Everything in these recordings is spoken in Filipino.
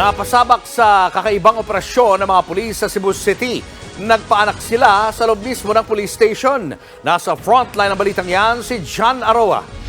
Napasabak sa kakaibang operasyon ng mga pulis sa Cebu City. Nagpaanak sila sa loob mismo ng police station. Nasa frontline ng balitang yan si John Aroa.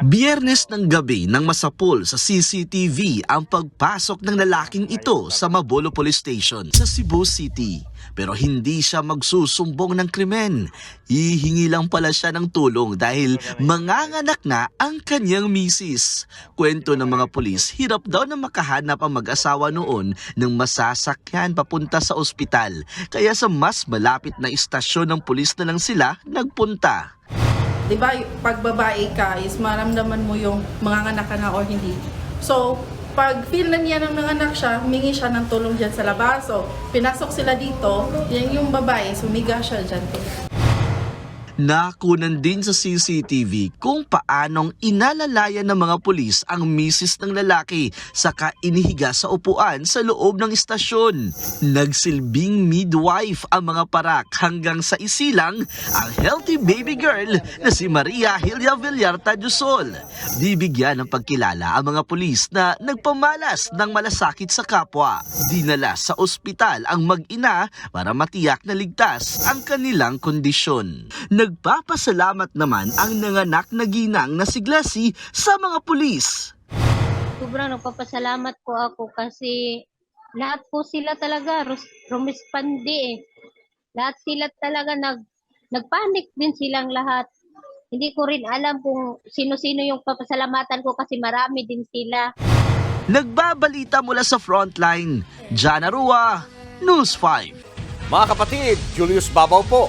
Biyernes ng gabi nang masapol sa CCTV ang pagpasok ng lalaking ito sa Mabolo Police Station sa Cebu City. Pero hindi siya magsusumbong ng krimen. Hihingi lang pala siya ng tulong dahil manganganak na ang kanyang misis. Kwento ng mga pulis, hirap daw na makahanap ang mag-asawa noon ng masasakyan papunta sa ospital. Kaya sa mas malapit na istasyon ng pulis na lang sila nagpunta. Di ba, pag babae ka is maramdaman mo yung mga anak ka na or hindi. So, pag feel na niya ng nanganak siya, humingi siya ng tulong dyan sa labas. So, pinasok sila dito, yan yung babae, sumiga siya dyan. Nakunan din sa CCTV kung paanong inalalayan ng mga pulis ang misis ng lalaki saka inihiga sa upuan sa loob ng istasyon. Nagsilbing midwife ang mga parak hanggang sa isilang ang healthy baby girl na si Maria Hilya Villarta Dusol. Bibigyan ng pagkilala ang mga pulis na nagpamalas ng malasakit sa kapwa. Dinala sa ospital ang mag-ina para matiyak na ligtas ang kanilang kondisyon. Nagpapasalamat naman ang nanganak na ginang na si Glassy sa mga pulis. sobrang nagpapasalamat po ako kasi lahat po sila talaga rumispandi eh. Lahat sila talaga nag nagpanik din silang lahat. Hindi ko rin alam kung sino-sino yung papasalamatan ko kasi marami din sila. Nagbabalita mula sa frontline, Jana Rua, News 5. Mga kapatid, Julius Babaw po.